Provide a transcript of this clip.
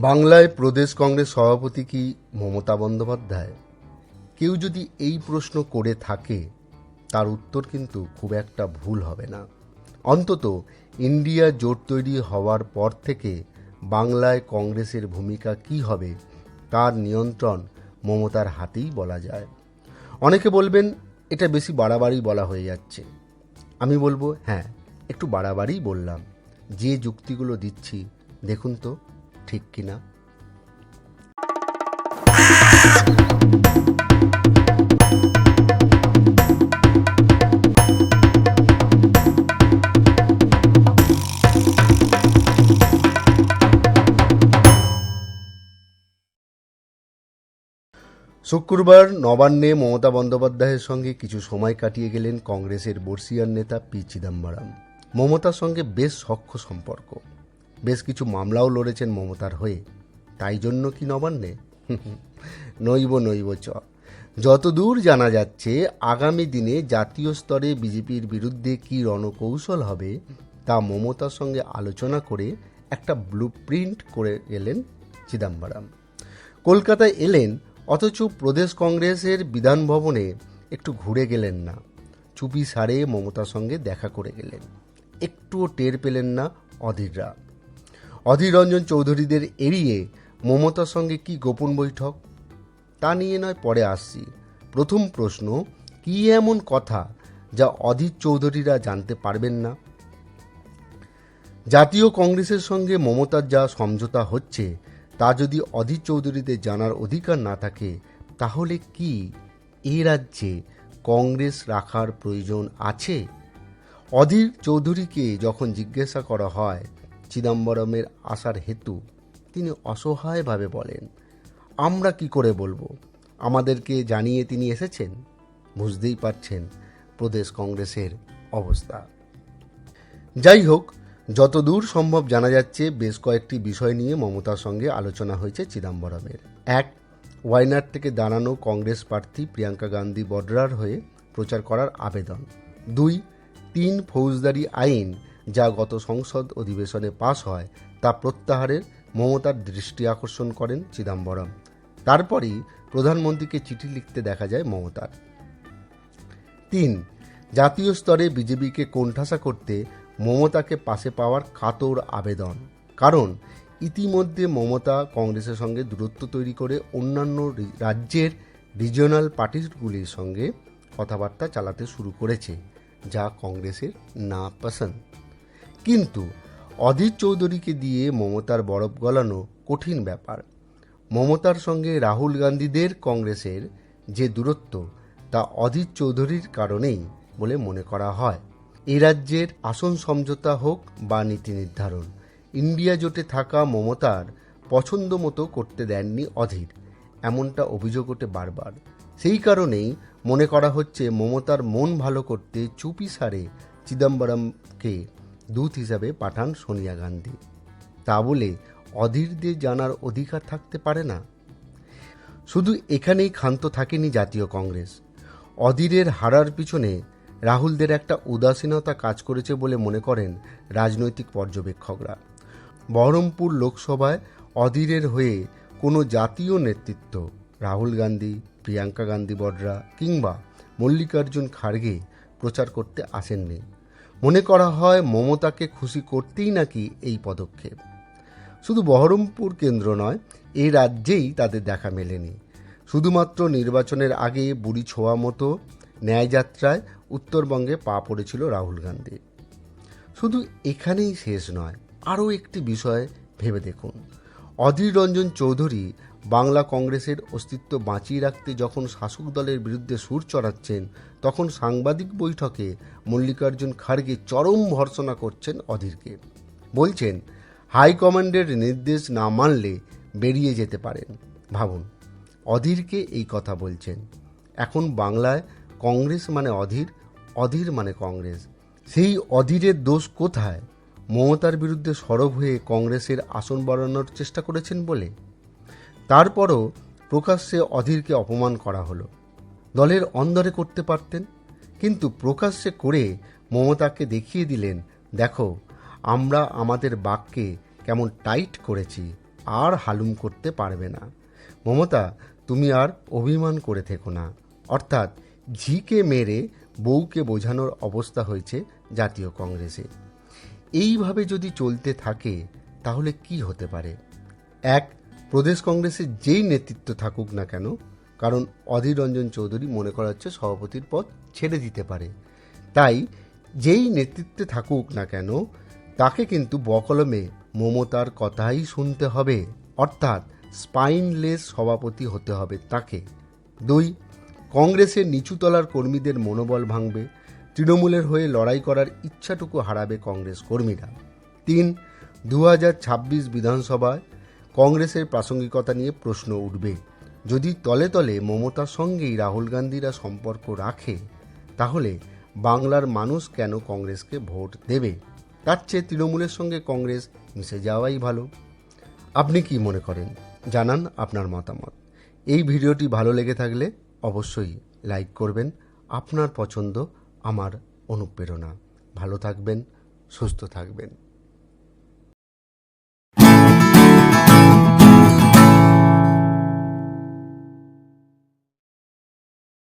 বাংলায় প্রদেশ কংগ্রেস সভাপতি কি মমতা বন্দ্যোপাধ্যায়? কেউ যদি এই প্রশ্ন করে থাকে, তার উত্তর কিন্তু খুব একটা ভুল হবে না। অন্তত ইন্ডিয়া জোট তৈরি হওয়ার পর থেকে বাংলায় কংগ্রেসের ভূমিকা কি হবে, তার নিয়ন্ত্রণ মমতার হাতেই বলা যায়। অনেকে বলবেন, এটা বেশি বাড়াবাড়ি বলা হয়ে যাচ্ছে। আমি বলব হ্যাঁ একটু বাড়াবাড়ি বললাম। যে যুক্তিগুলো দিচ্ছি, দেখুন তো। ঠিক কিনা। শুক্রবার নবান্নে মমতা বন্দ্যোপাধ্যায়ের সঙ্গে কিছু সময় কাটিয়ে গেলেন কংগ্রেসের বর্ষিয়ান নেতা পি চিদম্বরম। মমতার সঙ্গে বেশ সখ্য সম্পর্ক। বেশ কিছু মামলাও লড়েছেন মমতার হয়ে। তাই জন্য কি নবান্নে? নইব নইব, চ। যতদূর জানা যাচ্ছে, আগামী দিনে জাতীয় স্তরে বিজেপির বিরুদ্ধে কী রণকৌশল হবে, তা মমতার সঙ্গে আলোচনা করে একটা ব্লু প্রিন্ট করে গেলেন চিদম্বরম। কলকাতায় এলেন, অথচ প্রদেশ কংগ্রেসের বিধান ভবনে একটু ঘুরে গেলেন না। চুপি সারে মমতার সঙ্গে দেখা করে গেলেন। একটুও টের পেলেন না অধীররা। অধীর রঞ্জন চৌধুরীদের এড়িয়ে মমতার সঙ্গে কি গোপন বৈঠক? তা নিয়ে নয়, পরে আসছি। প্রথম প্রশ্ন, কি এমন কথা যা অধীর চৌধুরীরা জানতে পারবেন না? জাতীয় কংগ্রেসের সঙ্গে মমতার যা সমঝোতা হচ্ছে, তা যদি অধীর চৌধুরীদের জানার অধিকার না থাকে, তাহলে কি এ রাজ্যে কংগ্রেস রাখার প্রয়োজন আছে? অধীর চৌধুরীকে যখন জিজ্ঞাসা করা হয় চিদম্বরমের আসার হেতু তিনি অসহায়ভাবে বলেন, আমরা কি করে বলব? আমাদেরকে জানিয়ে তিনি এসেছেন? বুঝতেই পারছেন প্রদেশ কংগ্রেসের অবস্থা। যাই হোক, যতদূর সম্ভব জানা যাচ্ছে, বেশ কয়েকটি বিষয় নিয়ে মমতার সঙ্গে আলোচনা হয়েছে চিদম্বরমের। এক, ওয়াইনার থেকে দাঁড়ানো কংগ্রেস প্রার্থী প্রিয়াঙ্কা গান্ধী বডরার হয়ে প্রচার করার আবেদন। দুই, তিন ফৌজদারি আইন যা গত সংসদ অধিবেশনে পাশ হয়, তা প্রত্যাহারের মমতার দৃষ্টি আকর্ষণ করেন চিদম্বরম। তারপরেই প্রধানমন্ত্রীকে চিঠি লিখতে দেখা যায় মমতার। তিন, জাতীয় স্তরে বিজেপিকে কোণঠাসা করতে মমতাকে পাশে পাওয়ার কাতর আবেদন। কারণ, ইতিমধ্যে মমতা কংগ্রেসের সঙ্গে দূরত্ব তৈরি করে অন্যান্য রাজ্যের রিজিওনাল পার্টিগুলির সঙ্গে কথাবার্তা চালাতে শুরু করেছে, যা কংগ্রেসের না পছন্দ। কিন্তু অধীর চৌধুরীকে দিয়ে মমতার বরফ গলানো কঠিন ব্যাপার। মমতার সঙ্গে রাহুল গান্ধীদের কংগ্রেসের যে দূরত্ব, তা অধীর চৌধুরীর কারণেই বলে মনে করা হয়। এ রাজ্যের আসন সমঝোতা হোক বা নীতি নির্ধারণ, ইন্ডিয়া জোটে থাকা মমতার পছন্দ মতো করতে দেননি অধীর, এমনটা অভিযোগ ওঠে বারবার। সেই কারণেই মনে করা হচ্ছে মমতার মন ভালো করতে চুপি সারে চিদম্বরমকে দূত হিসাবে পাঠান সোনিয়া গান্ধী। তা বলে অধীরদের জানার অধিকার থাকতে পারে না। শুধু এখানেই ক্ষান্ত থাকেনি জাতীয় কংগ্রেস। অধীরের হারার পিছনে রাহুলদের একটা উদাসীনতা কাজ করেছে বলে মনে করেন রাজনৈতিক পর্যবেক্ষকরা। বহরমপুর লোকসভায় অধীরের হয়ে কোনো জাতীয় নেতৃত্ব রাহুল গান্ধী, প্রিয়াঙ্কা গান্ধী বডরা কিংবা মল্লিকার্জুন খাড়গে প্রচার করতে আসেননি। মনে করা হয় মমতাকে খুশি করতেই নাকি এই পদক্ষেপ। শুধু বহরমপুর কেন্দ্র নয় এই রাজ্যেই তাদের দেখা মেলেনি। শুধুমাত্র নির্বাচনের আগে বুড়ি ছোঁয়া মতো ন্যায়যাত্রায় উত্তরবঙ্গে পা পড়েছিল রাহুল গান্ধী। শুধু এখানেই শেষ নয়, আরও একটি বিষয় ভেবে দেখুন। অধীর রঞ্জন চৌধুরী বাংলা কংগ্রেসের অস্তিত্ব বাঁচিয়ে রাখতে যখন শাসক দলের বিরুদ্ধে সুর চড়াচ্ছেন, তখন সাংবাদিক বৈঠকে মল্লিকার্জুন খাড়গে চরম ভর্সনা করছেন অধীরকে। বলছেন হাইকমান্ডের নির্দেশ না মানলে বেরিয়ে যেতে পারেন। ভাবুন, অধীরকে এই কথা বলছেন। এখন বাংলায় কংগ্রেস মানে অধীর অধীর মানে কংগ্রেস। সেই অধীরের দোষ কোথায়? মমতার বিরুদ্ধে সরব হয়ে কংগ্রেসের আসন বাড়ানোর চেষ্টা করেছেন বলে? তারপরও প্রকাশ্যে অধীরকে অপমান করা হলো। দলের অন্দরে করতে পারতেন, কিন্তু প্রকাশ্যে করে মমতাকে দেখিয়ে দিলেন, দেখো, আমরা আমাদের বাক্যে কেমন টাইট করেছি, আর হালুম করতে পারবে না। মমতা, তুমি আর অভিমান করে থেকো না। অর্থাৎ ঝিকে মেরে বউকে বোঝানোর অবস্থা হয়েছে জাতীয় কংগ্রেসে। এইভাবে যদি চলতে থাকে, তাহলে কি হতে পারে? এক প্রদেশ কংগ্রেসের যেই নেতৃত্ব থাকুক না কেন, কারণ অধীর রঞ্জন চৌধুরী মনে করা হচ্ছে সভাপতির পদ ছেড়ে দিতে পারে। তাই যেই নেতৃত্বে থাকুক না কেন, তাকে কিন্তু বকলমে মমতার কথাই শুনতে হবে। অর্থাৎ স্পাইনলেস সভাপতি হতে হবে তাকে। দুই, কংগ্রেসের নিচুতলার কর্মীদের মনোবল ভাঙবে, তৃণমূলের হয়ে লড়াই করার ইচ্ছাটুকু হারাবে কংগ্রেস কর্মীরা। তিন দু বিধানসভায় কংগ্রেসের প্রাসঙ্গিকতা নিয়ে প্রশ্ন উঠবে। যদি তলে তলে মমতার সঙ্গেই রাহুল গান্ধীরা সম্পর্ক রাখে, তাহলে বাংলার মানুষ কেন কংগ্রেসকে ভোট দেবে? তার চেয়ে তৃণমূলের সঙ্গে কংগ্রেস মিশে যাওয়াই ভালো। আপনি কি মনে করেন? জানান আপনার মতামত। এই ভিডিওটি ভালো লেগে থাকলে অবশ্যই লাইক করবেন। আপনার পছন্দ, আমার অনুপ্রেরণা। ভালো থাকবেন, সুস্থ থাকবেন।